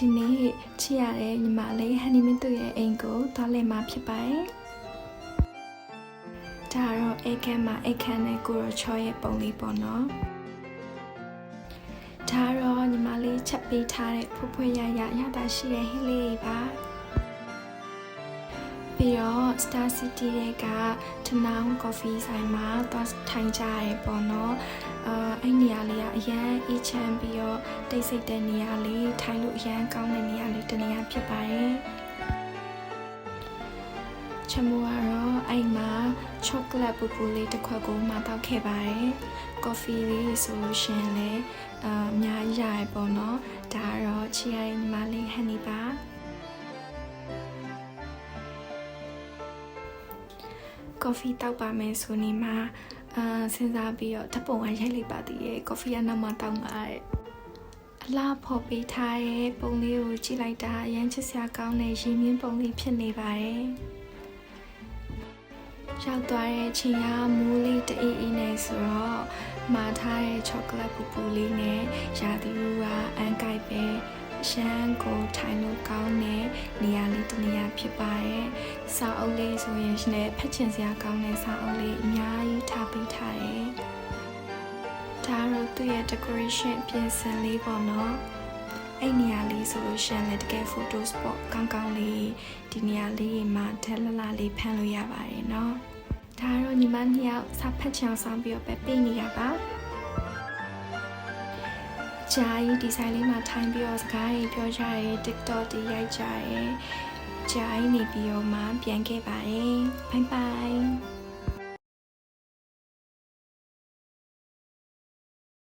ဒီနေ့ချစ်ရတဲ့ညီမလေးဟန်နီမင်းတို့ရဲ့အိမ်ကိုသွားလည်မှာဖြစ်ပါတယ်ဒါတော့အိတ်ခမ်းမှာအိတ်ခမ်းနဲ့ကိုရောချောရဲ့ပုံလေးပေါ့နော်ဒါတော့ညီမလေးချက်ပေးထားတဲ့ဖွဖွရရရတာရှိတဲ့ဟင်းလေးတွေပါပြီးတော့ Star City ရဲ့ကထနောင်း coffee ဆိုင်မှာသွားထိုင်ကြရဲပေါ့နော်အာအဲ့ နေရာလေးကအရန်အေးချမ်းပြီးတော့တိတ်ဆိတ်တဲ့နေရာလေးထိုင်လို့အရန်ကောင်းတဲ့နေရာလေးတစ်နေရာဖြစ်ပါတယ်ချမူကတော့အဲ့မှာ chocolate ပူပူလေးတစ်ခွက်ကိုမှတောက်ခဲ့ပါတယ် coffee လေးဆိုလို့ရှရင်လည်းအာအများကြီးရရပေါ့နော်ဒါကတော့ချီရညီမလေး honey ပါကော်ဖီတောက်ပါမယ်ဆိုနေမှာ အာစဉ်းစားပြီးတော့ဓာတ်ပုံကရိုက်လိုက်ပါသေးရဲ့ကော်ဖီကနောက်မှတောက်မှာတဲ့အလားဖော်ပေးထားတဲ့ပုံလေးကိုကြည့်လိုက်တာအရမ်းချစ်စရာကောင်းတဲ့ရင်းမြင့်ပုံလေးဖြစ်နေပါတယ်ရောက်သွားတဲ့အချိန်ကမိုးလေးတအေးအေးနဲ့ဆိုတော့မှာထားတဲ့ချောကလက်ပူပူလေးနဲ့ရာသီဥတုကအန်ကိုက်ပဲ ရှမ်းကိုထိုင်လို့ကောင်းတဲ့နေရာလေးတစ်နေရာဖြစ်ပါတယ်။စာအုပ်လေးဆိုရင်လည်းဖတ်ချင်စရာကောင်းတဲ့စာအုပ်လေးအများကြီးထားပေးထားတယ်။ဒါတော့သူ့ရဲ့ decoration ပြင်ဆင်လေးပေါ့နော်။အဲ့နေရာလေးဆိုလို့ရှရင်လည်းတကယ် photo spot ကောင်းကောင်းလေးဒီနေရာလေးမှာဓာတ်လလလေးဖမ်းလို့ရပါတယ်နော်။ဒါတော့ညီမနှစ်ယောက်စာဖတ်ချင်အောင်ဆောင်ပြီးတော့ပဲပြင်နေရပါ။ ဂျာကြီးဒီဇိုင်းလေးမှာထိုင်ပြီးတော့စကားတွေပြောကြရဲ TikTok တွေရိုက်ကြရဲဂျာကြီးနေပြီးတော့မှပြန်ခဲ့ပါတယ်ဘိုင်ဘိုင်